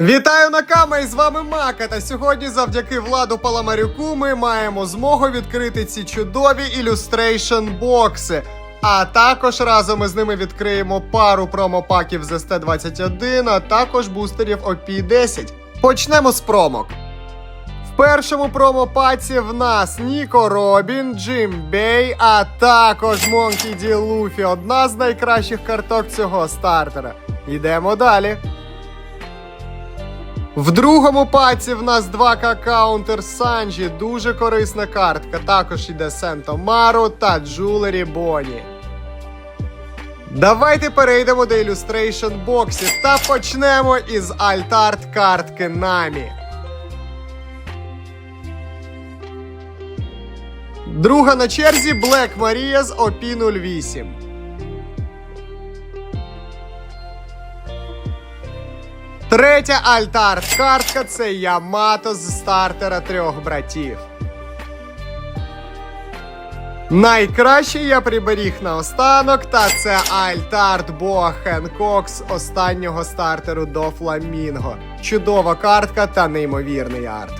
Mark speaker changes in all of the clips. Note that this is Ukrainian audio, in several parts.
Speaker 1: Вітаю Накама і з вами Мака. Та сьогодні, завдяки владу Паламарюку, ми маємо змогу відкрити ці чудові ілюстрейшн бокси. А також разом із ними відкриємо пару промопаків з СТ-21, а також бустерів OP-10. Почнемо з промок. В першому промопаці в нас Ніко Робін, Джим Бей, а також Монкі Ді Луфі. Одна з найкращих карток цього стартера. Йдемо далі. В другому паці в нас 2К каунтер Санджі, дуже корисна картка. Також йде Сенто Мару та Джулері Боні. Давайте перейдемо до ілюстрейшн боксів та почнемо із альтарт картки Намі. Друга на черзі Black Maria з OP 08. Третя альтарт картка це Ямато з стартера трьох братів. Найкраще я приберіг на останок, та це альтарт Боа Хенкок з останнього стартеру до Фламінго. Чудова картка та неймовірний арт.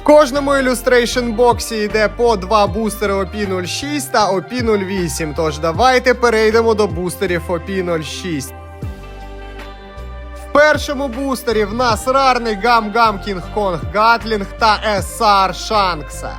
Speaker 1: В кожному ілюстрейшн боксі йде по два бустери OP 06 та OP 08, тож давайте перейдемо до бустерів OP 06. В першому бустері в нас рарний Гам-Гам Кінг Конг Гатлінг та SR Шанкса.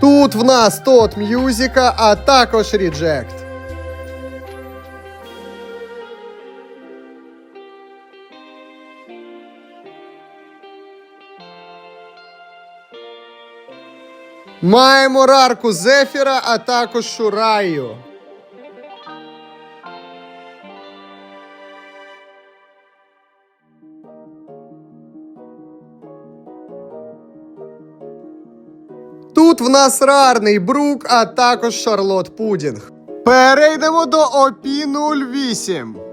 Speaker 1: Тут в нас тот М'юзіка, а також Reject. Маємо рарку Зефіра, а також Шураю. Тут в нас рарний Брук, а також Шарлот Пудінг. Перейдемо до ОП 08.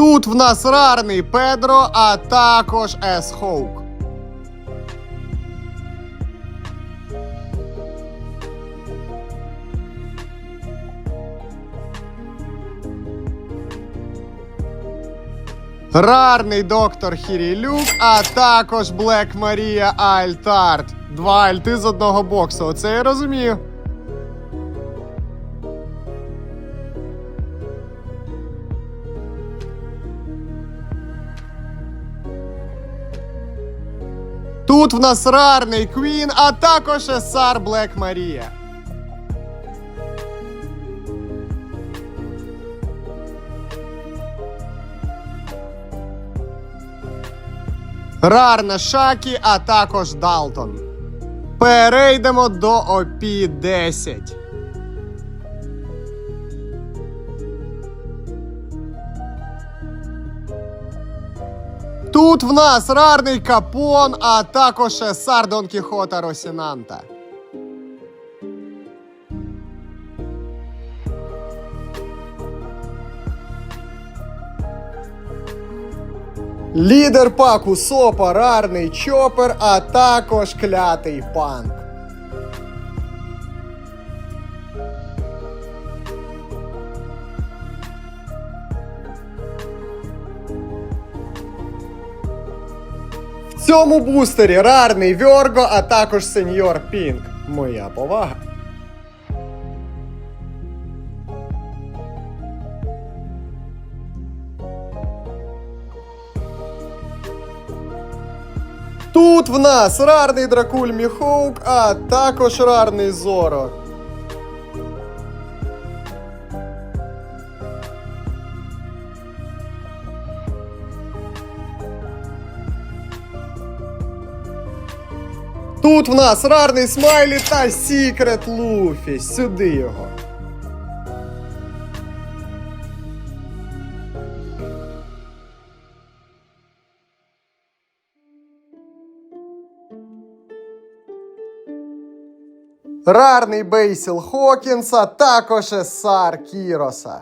Speaker 1: Тут в нас рарний Педро, а також Ес Хоук. Рарний доктор Хірілюк, а також Блек Марія Альтарт. Два альти з одного боксу. Оце я розумію. Тут в нас рарний Квін, а також сар Блек Марія. Рарна Шакі, а також Далтон. Перейдемо до Опі 10. Тут в нас рарний Капон, а також Есар Дон Кіхота Росінанта. Лідер паку Сопа, рарний чопер, а також клятий панк. цьому бустері рарний Вьорго, а також сеньор Пінк. Моя повага. Тут в нас рарний дракуль Міхоук, а також рарний Зоро. Тут в нас рарний смайлі та Сікрет Луфі. Сюди його. Рарний Бейсіл Хокінса, також Есар Кіроса.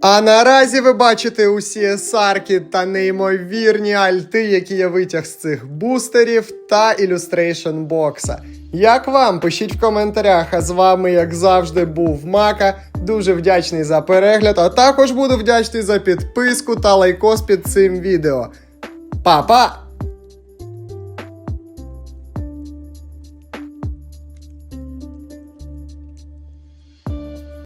Speaker 1: А наразі ви бачите усі сарки та неймовірні альти, які я витяг з цих бустерів та ілюстрейшн бокса. Як вам? Пишіть в коментарях. А з вами, як завжди, був Мака. Дуже вдячний за перегляд, а також буду вдячний за підписку та лайкос під цим відео. Па-па!